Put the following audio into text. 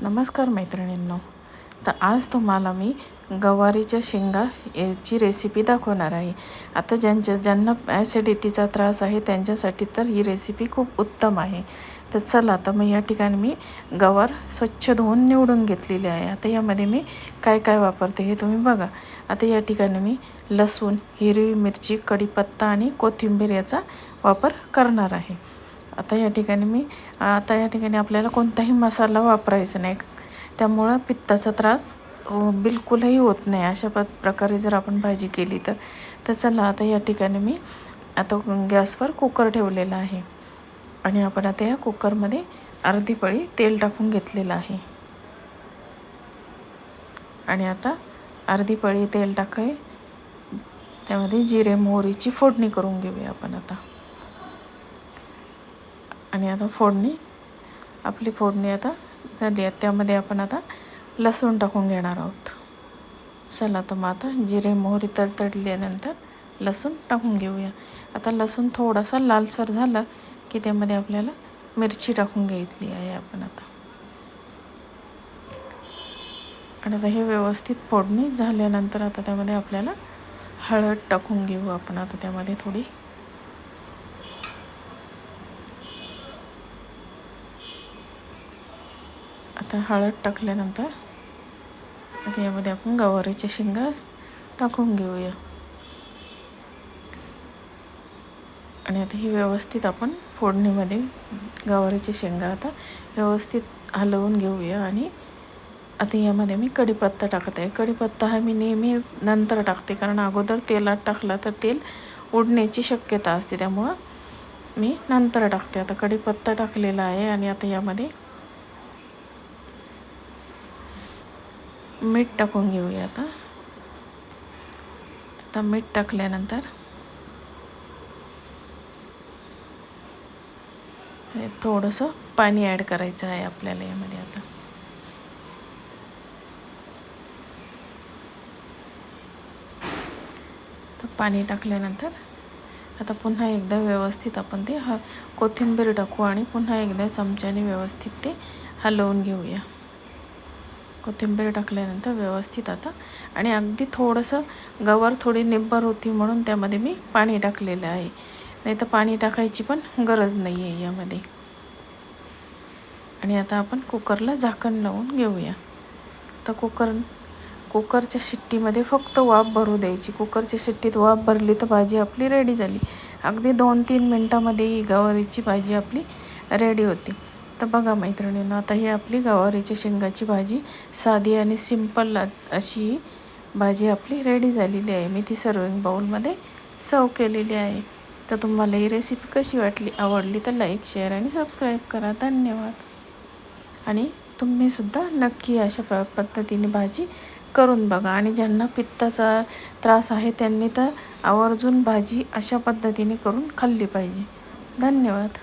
नमस्कार मैत्रिणींनो. तर आज तुम्हाला मी गवारीच्या शेंगा याची रेसिपी दाखवणार आहे. आता ज्यांच्या ज्यांना ॲसिडिटीचा त्रास आहे त्यांच्यासाठी तर ही रेसिपी खूप उत्तम आहे. तर चला तर मग या ठिकाणी मी गवार स्वच्छ धुवून निवडून घेतलेली आहे. आता यामध्ये मी काय काय वापरते हे तुम्ही बघा. आता या ठिकाणी मी लसूण हिरवी मिरची कढीपत्ता आणि कोथिंबीर याचा वापर करणार आहे. आता या ठिकाणी मी आता या ठिकाणी आपल्याला कोणताही मसाला वापरायचा नाही. त्यामुळं पित्ताचा त्रास बिलकुलही होत नाही. अशा प प्रकारे जर आपण भाजी केली तर. तर चला आता या ठिकाणी मी आता गॅसवर कुकर ठेवलेला आहे. आणि आपण आता या कुकरमध्ये अर्धी पळी तेल टाकून घेतलेलं आहे. आणि आता अर्धी पळी तेल टाकाय त्यामध्ये जिरे मोहरीची फोडणी करून घेऊया आपण आता. आणि आता फोडणी. आपली फोडणी आता झाली आहे. त्यामध्ये आपण आता लसूण टाकून घेणार आहोत. चला तर मग आता जिरे मोहरी तडतडल्यानंतर लसूण टाकून घेऊया. आता लसूण थोडासा लालसर झाला की त्यामध्ये आपल्याला मिरची टाकून घेतली आहे आपण आता. आणि आता हे व्यवस्थित फोडणी झाल्यानंतर आता त्यामध्ये आपल्याला हळद टाकून घेऊ आपण. आता त्यामध्ये थोडी आता हळद टाकल्यानंतर आता यामध्ये आपण गवारीच्या शेंगा टाकून घेऊया. आणि आता ही व्यवस्थित आपण फोडणीमध्ये गवारीचे शेंगा आता व्यवस्थित हलवून घेऊया आणि आता यामध्ये मी कढीपत्ता टाकत आहे. कढीपत्ता हा मी नेहमी नंतर टाकते कारण अगोदर तेलात टाकला तर तेल उडण्याची शक्यता असते. त्यामुळं मी नंतर टाकते. आता कढीपत्ता टाकलेला आहे आणि आता यामध्ये मीठ टाकून घेऊया आता. आता मीठ टाकल्यानंतर हे थोडंसं पाणी ॲड करायचं आहे आपल्याला यामध्ये आता. तर पाणी टाकल्यानंतर आता पुन्हा एकदा व्यवस्थित आपण ते ह कोथिंबीर टाकू आणि पुन्हा एकदा चमच्याने व्यवस्थित ते हलवून घेऊया. कोथिंबीर टाकल्यानंतर व्यवस्थित आता. आणि अगदी थोडंसं गवार थोडी निब्बर होती म्हणून त्यामध्ये मी पाणी टाकलेलं आहे. नाही तर पाणी टाकायची पण गरज नाही आहे यामध्ये. आणि आता आपण कुकरला झाकण लावून घेऊया. तर कुकर कुकरच्या शिट्टीमध्ये फक्त वाफ भरू द्यायची. कुकरच्या शिट्टीत वाफ भरली तर भाजी आपली रेडी झाली. अगदी दोन तीन मिनटामध्ये ही गवारीची भाजी आपली रेडी होती. तर बघा मैत्रिणींनो आता ही आपली गवारीच्या शेंगाची भाजी साधी आणि सिंपल अशी ही भाजी आपली रेडी झालेली आहे. मी ती सर्विंग बाउलमध्ये सर्व केलेली आहे. तर तुम्हाला ही रेसिपी कशी वाटली आवडली तर लाईक शेअर आणि सबस्क्राईब करा. धन्यवाद. आणि तुम्हीसुद्धा नक्की अशा प पद्धतीने भाजी करून बघा. आणि ज्यांना पित्ताचा त्रास आहे त्यांनी तर आवर्जून भाजी अशा पद्धतीने करून खाल्ली पाहिजे. धन्यवाद.